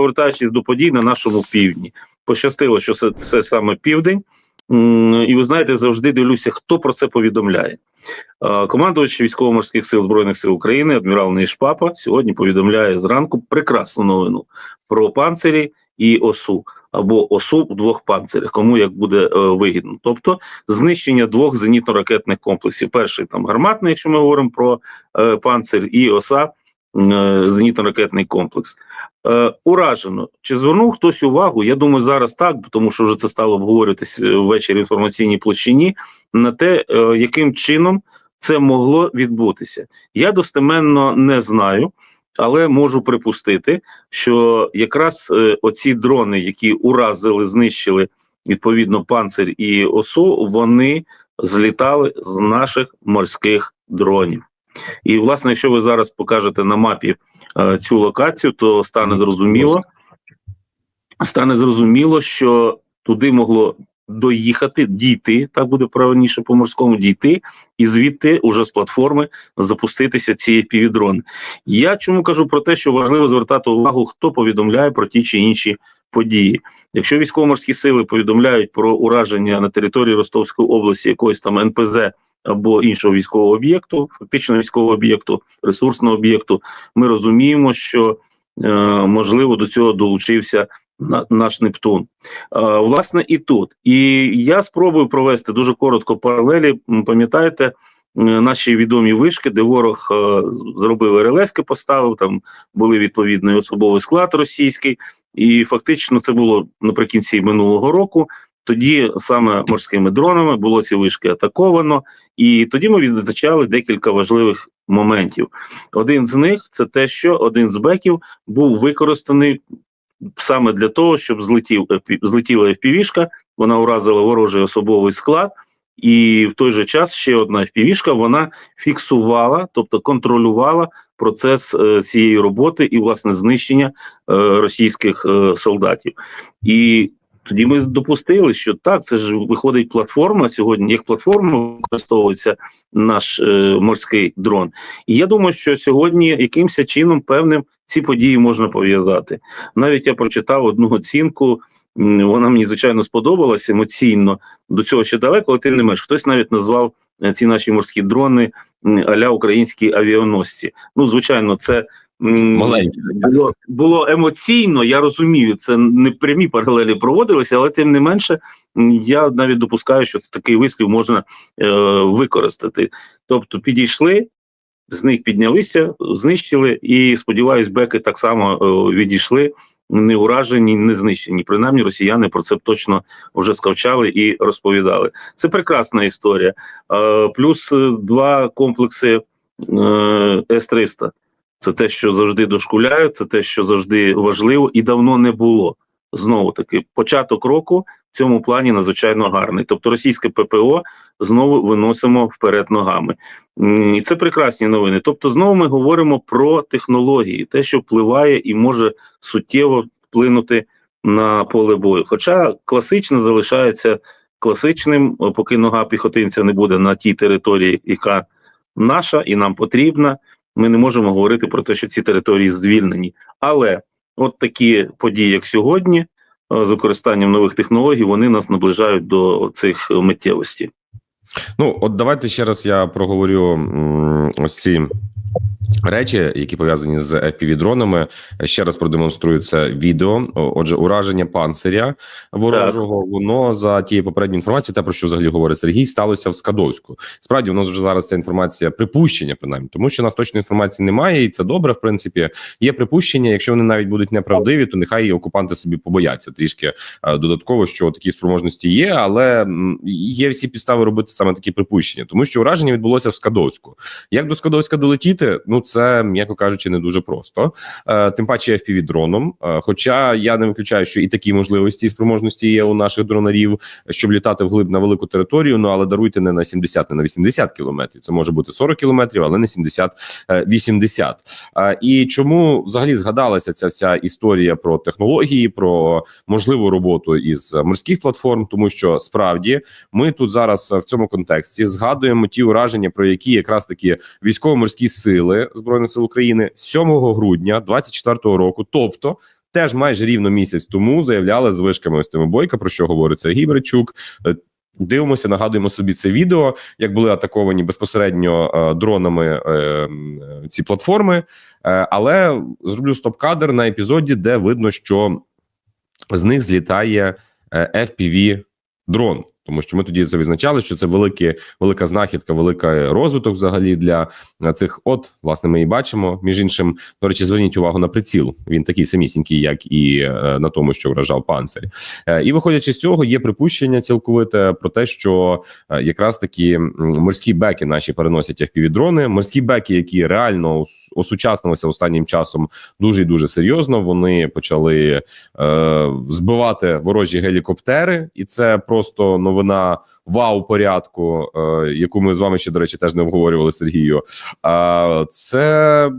повертаючись до подій на нашому півдні. Пощастило, що це, це саме південь. І ви знаєте, завжди дивлюся, хто про це повідомляє. Командувач військово-морських сил збройних сил України, адмірал Нейшпапа, сьогодні повідомляє зранку прекрасну новину про панцирі і осу або осу в двох панцирях, кому як буде е, вигідно. Тобто знищення двох зенітно-ракетних комплексів. Перший там гарматний, якщо ми говоримо про е, панцир, і оса е, зенітно-ракетний комплекс. Е, уражено. Чи звернув хтось увагу? Я думаю, зараз так, тому що вже це стало обговорюватись е, ввечері в інформаційній площині на те, е, яким чином це могло відбутися. Я достеменно не знаю, але можу припустити, що якраз е, оці дрони, які уразили, знищили відповідно панцир і осу, вони злітали з наших морських дронів. І, власне, якщо ви зараз покажете на мапі цю локацію, то стане зрозуміло, стане зрозуміло, що туди могло доїхати, дійти, так буде правильніше по морському дійти, і звідти уже з платформи запуститися ці півдрони. Я чому кажу про те, що важливо звертати увагу, хто повідомляє про ті чи інші події. Якщо військово-морські сили повідомляють про ураження на території Ростовської області якогось там НПЗ або іншого військового об'єкту, фактично військового об'єкту, ресурсного об'єкту, ми розуміємо, що е, можливо до цього долучився на, наш Нептун. Е, власне, і тут. І я спробую провести дуже коротко паралелі. Пам'ятаєте, е, наші відомі вишки, де ворог е, зробив РЛСки, поставив там були відповідний особовий склад російський, і фактично це було наприкінці минулого року. Тоді саме морськими дронами було ці вишки атаковано, і тоді ми відзначали декілька важливих моментів. Один з них це те, що один з беків був використаний саме для того, щоб злетів злетіла FPV-шка, вона уразила ворожий особовий склад, і в той же час ще одна FPV-шка, вона фіксувала, тобто контролювала процес е, цієї роботи і власне знищення е, російських е, солдатів. І тоді ми допустили, що так, це ж виходить платформа сьогодні. Як платформа використовується наш е, морський дрон. І я думаю, що сьогодні якимось чином певним ці події можна пов'язати. Навіть я прочитав одну оцінку. Вона мені звичайно сподобалася емоційно до цього ще далеко, але тим не менш, хтось навіть назвав е, ці наші морські дрони аля українські авіаносці. Ну, звичайно, це Маленькі. було, було емоційно. Я розумію, це не прямі паралелі проводилися, але тим не менше, я навіть допускаю, що такий вислів можна е, використати. Тобто, підійшли. З них піднялися, знищили, і сподіваюсь, беки так само е, відійшли, не уражені, не знищені. Принаймні, росіяни про це б точно вже скавчали і розповідали. Це прекрасна історія. Е, плюс е, два комплекси е, С-300. Це те, що завжди дошкуляє, це те, що завжди важливо і давно не було. Знову таки, початок року в цьому плані надзвичайно гарний. Тобто, російське ППО знову виносимо вперед ногами. І це прекрасні новини. Тобто, знову ми говоримо про технології, те, що впливає і може суттєво вплинути на поле бою. Хоча класично залишається класичним, поки нога піхотинця не буде на тій території, яка наша і нам потрібна. Ми не можемо говорити про те, що ці території звільнені. Але от такі події, як сьогодні, е, з використанням нових технологій, вони нас наближають до цих миттєвостей. Ну, от давайте ще раз я проговорю ось ці речі, які пов'язані з FPV-дронами. Ще раз продемонструю це відео. Отже, ураження панциря ворожого, воно за тією попередньою інформацією, те про що взагалі говорить Сергій, сталося в Скадовську. Справді, у нас вже зараз ця інформація припущення, принаймні, тому що у нас точної інформації немає, і це добре. В принципі, є припущення. Якщо вони навіть будуть неправдиві, то нехай і окупанти собі побояться трішки е, додатково, що такі спроможності є, але є всі підстави робити саме такі припущення, тому що ураження відбулося в Скадовську. Як до Скадовська долетіти? Ну це м'яко кажучи, не дуже просто. Е, тим паче fpv дроном. Е, хоча я не виключаю, що і такі можливості і спроможності є у наших дронарів, щоб літати вглиб на велику територію. Ну але даруйте не на 70, не на 80 кілометрів. Це може бути 40 кілометрів, але не 70 е, 80. Е, і чому взагалі згадалася ця вся історія про технології, про можливу роботу із морських платформ, тому що справді ми тут зараз в цьому контексті згадуємо ті ураження, про які якраз таки військово-морські сили збройних сил України 7 грудня 24 року, тобто теж майже рівно місяць тому заявляли з вишками ось тими бойка, про що говорить Сергій Бричук. Е, Дивимося, нагадуємо собі це відео, як були атаковані безпосередньо е, дронами е, ці платформи. Але зроблю стоп-кадр на епізоді, де видно, що з них злітає FPV дрон. Тому що ми тоді це відзначали, що це великі, велика знахідка, велика розвиток взагалі для е, цих. От, власне, ми і бачимо. Між іншим, до речі, зверніть увагу на приціл. Він такий самісінький, як і е, на тому, що вражав панцир. Е, І виходячи з цього, є припущення цілковите про те, що якраз такі морські беки наші переносять FPV-дрони. Морські беки, які реально осучаснилися останнім часом дуже і дуже серйозно. Вони почали е, збивати ворожі гелікоптери, і це просто новина вау порядку, е, яку ми з вами ще до речі теж не обговорювали Сергію. Це.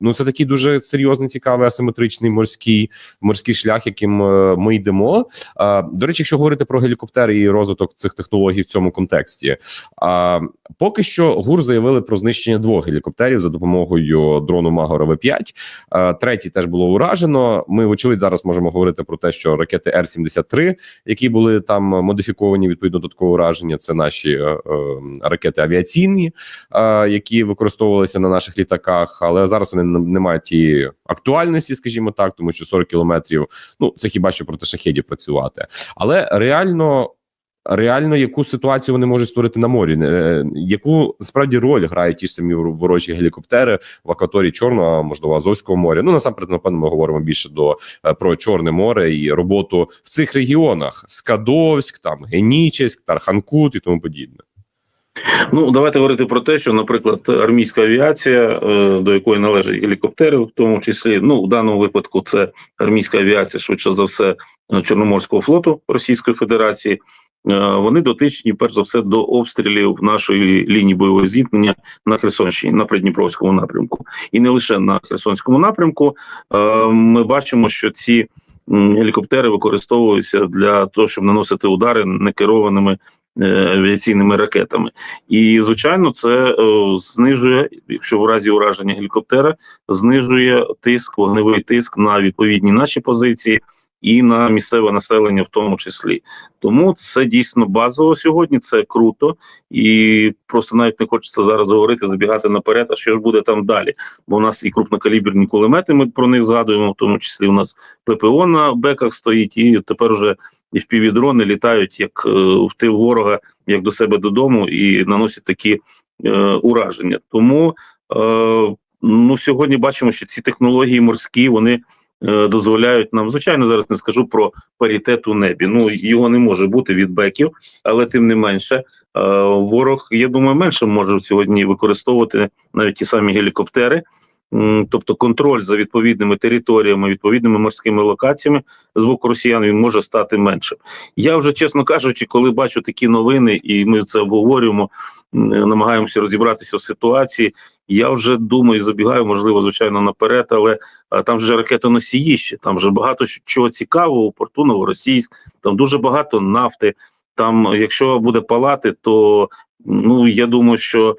Ну, це такий дуже серйозний, цікавий асиметричний морський морський шлях, яким е, ми йдемо. До речі, якщо говорити про гелікоптери і розвиток цих технологій в цьому контексті, а, поки що ГУР заявили про знищення двох гелікоптерів за допомогою дрону Магора В5. А, третій теж було уражено. Ми, вочевидь, зараз можемо говорити про те, що ракети Р-73, які були там модифіковані відповідно до такого ураження, це наші е, е, ракети авіаційні, е, які використовувалися на наших літаках, але зараз вони не, не тієї актуальності, скажімо так, тому що 40 кілометрів. Ну це хіба що проти шахедів працювати, але реально. Реально, яку ситуацію вони можуть створити на морі? Е, Яку справді роль грають ті ж самі ворожі гелікоптери в акваторії Чорного, можливо, Азовського моря? Ну насамперед, напевно, ми говоримо більше до е, про Чорне море і роботу в цих регіонах: Скадовськ, там Генічеськ, Тарханкут і тому подібне. Ну давайте говорити про те, що, наприклад, армійська авіація, е, до якої належать гелікоптери, в тому числі, ну в даному випадку, це армійська авіація, швидше за все, е, Чорноморського флоту Російської Федерації. е, Вони дотичні, перш за все, до обстрілів нашої лінії бойового зіткнення на Херсонщині на Придніпровському напрямку, і не лише на Херсонському напрямку. Ми бачимо, що ці гелікоптери використовуються для того, щоб наносити удари некерованими авіаційними ракетами. І звичайно, це е, знижує, якщо в разі ураження гелікоптера, знижує тиск, вогневий тиск на відповідні наші позиції і на місцеве населення, в тому числі. Тому це дійсно базово сьогодні. Це круто, і просто навіть не хочеться зараз говорити, забігати наперед. А що ж буде там далі? Бо у нас і крупнокаліберні кулемети. Ми про них згадуємо, в тому числі у нас ППО на беках стоїть, і тепер вже і впівдрони літають як е, в тил ворога, як до себе додому, і наносять такі е, ураження. Тому е, ну сьогодні бачимо, що ці технології морські вони е, дозволяють нам. Звичайно, зараз не скажу про паритет у небі. Ну його не може бути від беків, але тим не менше, е, ворог, я думаю, менше може сьогодні використовувати навіть ті самі гелікоптери. Тобто контроль за відповідними територіями, відповідними морськими локаціями з боку росіян він може стати меншим. Я вже чесно кажучи, коли бачу такі новини, і ми це обговорюємо, намагаємося розібратися в ситуації. Я вже думаю, забігаю, можливо, звичайно, наперед, але там вже ракетоносії ще, там вже багато чого цікавого у порту Новоросійськ, там дуже багато нафти. Там, якщо буде палати, то ну я думаю, що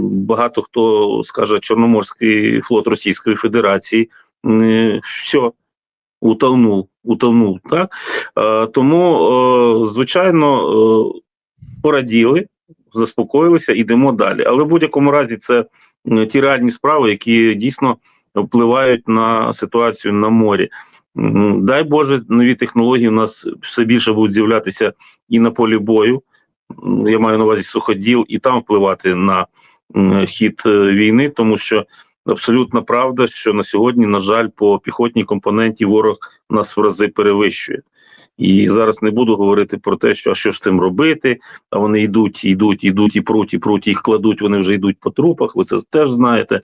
багато хто скаже Чорноморський флот Російської Федерації, все, утонув, утонув. Так? Е, тому, е, звичайно, е, пораділи, заспокоїлися, йдемо далі. Але в будь-якому разі це ті реальні справи, які дійсно впливають на ситуацію на морі. Дай Боже, нові технології у нас все більше будуть з'являтися і на полі бою. Я маю на увазі суходіл, і там впливати на хід е, війни, тому що абсолютна правда, що на сьогодні, на жаль, по піхотній компоненті ворог нас в рази перевищує. І зараз не буду говорити про те, що а що ж з цим робити. А вони йдуть, йдуть, йдуть і пруть, і пруть, їх кладуть. Вони вже йдуть по трупах. Ви це теж знаєте.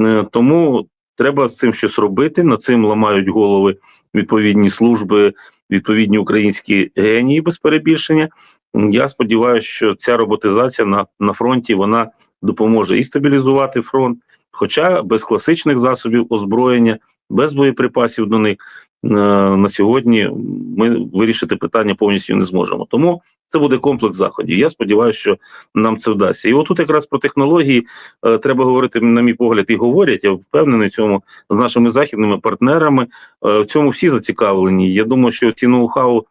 Е, Тому треба з цим щось робити. Над цим ламають голови відповідні служби, відповідні українські генії без перебільшення. Я сподіваюся, що ця роботизація на, на фронті вона допоможе і стабілізувати фронт, хоча без класичних засобів озброєння, без боєприпасів до них на сьогодні ми вирішити питання повністю не зможемо. Тому це буде комплекс заходів. Я сподіваюся, що нам це вдасться. І отут якраз про технології е, треба говорити, на мій погляд, і говорять. Я впевнений в цьому з нашими західними партнерами. Е, в цьому всі зацікавлені. Я думаю, що ці ноу-хау е,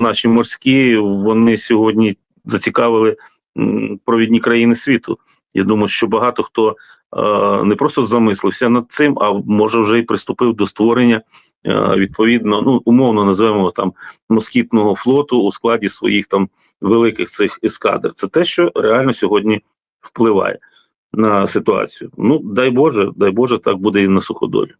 наші морські вони сьогодні зацікавили провідні країни світу. Я думаю, що багато хто е, не просто замислився над цим, а може вже і приступив до створення е, відповідно, ну умовно називаємо там москітного флоту у складі своїх там великих цих ескадр. Це те, що реально сьогодні впливає на ситуацію. Ну дай Боже, дай Боже, так буде і на суходолі.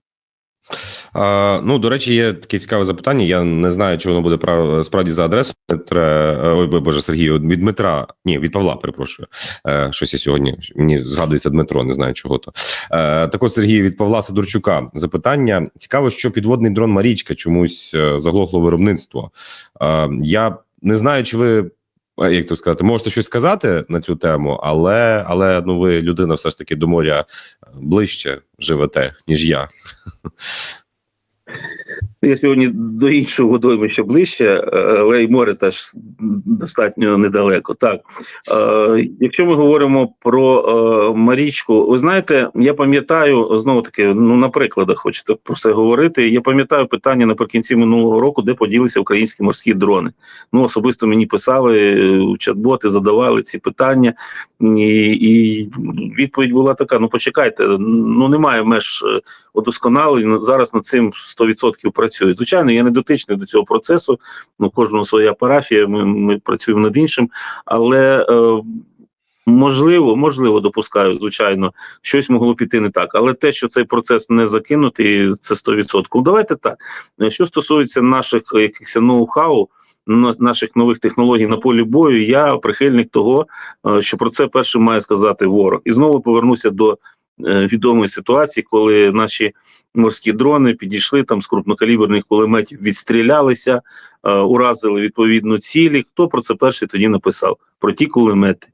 А, ну, до речі, є таке цікаве запитання. Я не знаю, чи воно буде прав... справді за Дмитра, е, ой, боже, Сергію, від Дмитра, ні, від Павла, перепрошую. Е, щось я сьогодні мені згадується Дмитро, не знаю чого то. Е, так от, Сергій, від Павла Сидорчука запитання. Цікаво, що підводний дрон Марічка чомусь е, заглохло виробництво. Е, я не знаю, чи ви. е, Як то сказати, можете щось сказати на цю тему, але але ну ви людина все ж таки до моря ближче живете, ніж я. Я сьогодні до іншого водоймища ближче, е, але й море теж достатньо недалеко. Так е, якщо ми говоримо про е, Марічку, ви знаєте, я пам'ятаю знову таки, ну на прикладах хочеться про це говорити. Я пам'ятаю питання наприкінці минулого року, де поділися українські морські дрони. Ну особисто мені писали е, чат-боти, задавали ці питання, і, і відповідь була така: ну почекайте, ну немає меж удосконалень. Ну, Зараз над цим 100% працюють. Звичайно, я не дотичний до цього процесу. Ну, кожного своя парафія. Ми, ми працюємо над іншим, але е, можливо, можливо, допускаю, звичайно, щось могло піти не так. Але те, що цей процес не закинутий, це 100%. Ну, Давайте так. Що стосується наших якихось ноу-хау. на- Наших нових технологій на полі бою, я прихильник того, е, що про це першим має сказати ворог. І знову повернуся до відомої ситуації, коли наші морські дрони підійшли там з крупнокаліберних кулеметів, відстрілялися, е, уразили відповідно цілі. Хто про це перший тоді написав? Про ті кулемети.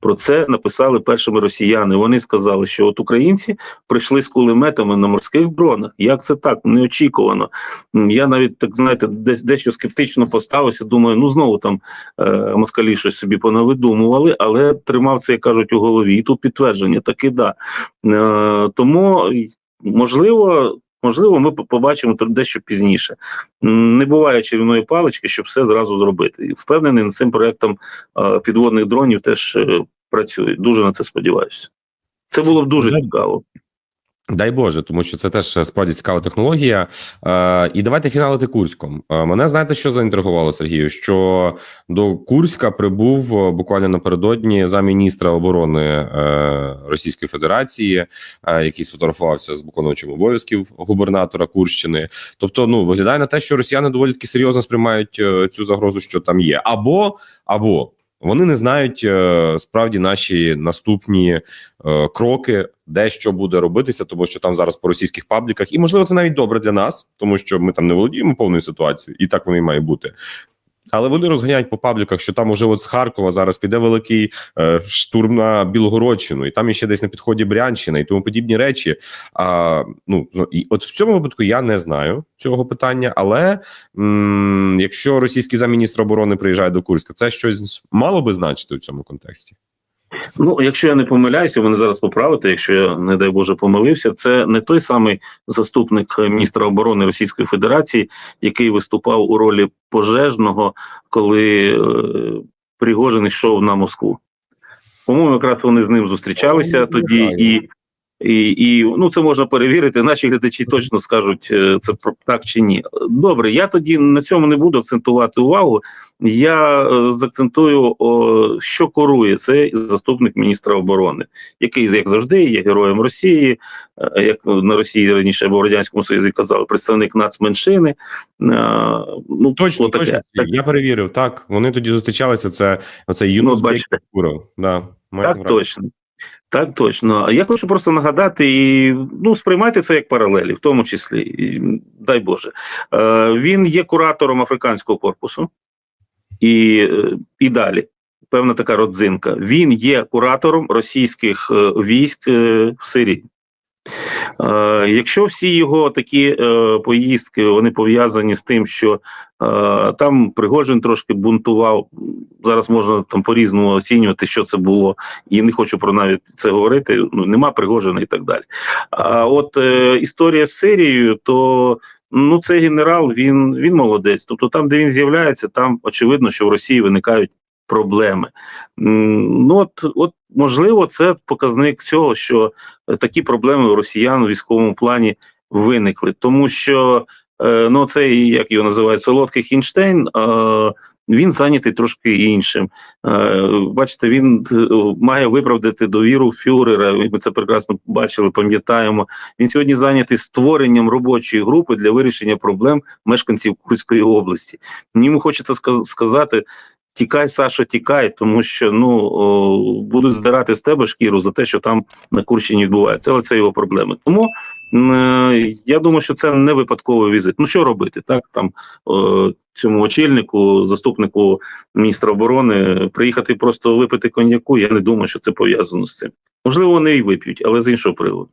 Про це написали першими росіяни. Вони сказали, що от українці прийшли з кулеметами на морських дронах. Як це так? Неочікувано. Я навіть так знаєте, десь дещо скептично поставився. Думаю, ну знову там е, москалі щось собі понавидумували, але тримав це, як кажуть, у голові. І тут підтвердження таки да. Е, тому можливо. Можливо, ми побачимо дещо пізніше. Не буває чарівної палички, щоб все зразу зробити. І впевнений, над цим проектом е, підводних дронів теж працює. працюють. Дуже на це сподіваюся. Це було б дуже цікаво. Дай Боже, тому що це теж е, справді цікава технологія. Е, і давайте фіналити Курськом. Е, мене знаєте, що заінтригувало Сергію? Що до Курська прибув е, буквально напередодні замміністра оборони е, Російської Федерації, е, який сфотографувався з виконуючим обов'язків губернатора Курщини. Тобто, ну виглядає на те, що росіяни доволі таки серйозно сприймають е, цю загрозу, що там є, або або. Вони не знають е, справді наші наступні е, кроки, де що буде робитися, тому що там зараз по російських пабліках, і можливо, це навіть добре для нас, тому що ми там не володіємо повною ситуацією, і так воно і має бути. Але вони розганяють по пабліках, що там уже от з Харкова зараз піде великий е, штурм на Білгородщину, і там іще десь на підході Брянщина і тому подібні речі. А, ну, і от в цьому випадку я не знаю цього питання, але м, якщо російський замміністра оборони приїжджає до Курська, це щось мало би значити в цьому контексті. Ну, якщо я не помиляюся, вони зараз поправите. Якщо я не дай Боже помилився, це не той самий заступник міністра оборони Російської Федерації, який виступав у ролі пожежного, коли е, Пригожин йшов на Москву. По-моєму, якраз вони з ним зустрічалися тоді, і, і, і ну це можна перевірити. Наші глядачі точно скажуть, е, це так чи ні. Добре, я тоді на цьому не буду акцентувати увагу. Я е, заакцентую, о, що корує цей заступник міністра оборони, який, як завжди, є героєм Росії, е, як на Росії раніше або в радянському Союзі казали, представник нацменшини. Е, Ну Точно, отаке. точно. Так, Я перевірив. Так, вони тоді зустрічалися. Це оцей ну, Юнус бачите. Да, Так точно. Так точно. Я хочу просто нагадати і ну сприймайте це як паралелі, в тому числі, і, дай Боже. Е, він є куратором африканського корпусу і, е, і далі. Певна така родзинка. Він є куратором російських е, військ е, в Сирії. Е, якщо всі його такі е, поїздки вони пов'язані з тим, що е, там Пригожин трошки бунтував, зараз можна там по-різному оцінювати, що це було, і не хочу про навіть це говорити. Ну нема Пригожина і так далі. А от історія з Сирією, то ну цей генерал він, він молодець. Тобто, там, де він з'являється, там очевидно, що в Росії виникають проблеми. Ну от, от можливо, це показник цього, що е, такі проблеми у росіян у військовому плані виникли, тому що е, ну цей як його називають солодкий Хінштейн. Він зайнятий трошки іншим. Е, бачите, він має виправдати довіру фюрера. Ми це прекрасно бачили, пам'ятаємо. Він сьогодні зайнятий створенням робочої групи для вирішення проблем мешканців Курської області. Йому хочеться сказати. Тікай, Саша, тікай, тому що ну о, будуть здирати з тебе шкіру за те, що там на Курщині відбувається. Але це його проблеми. Тому е, я думаю, що це не випадковий візит. Ну що робити? Так там е, цьому очільнику, заступнику міністра оборони, приїхати просто випити коньяку. Я не думаю, що це пов'язано з цим. Можливо, вони і вип'ють, але з іншого приводу.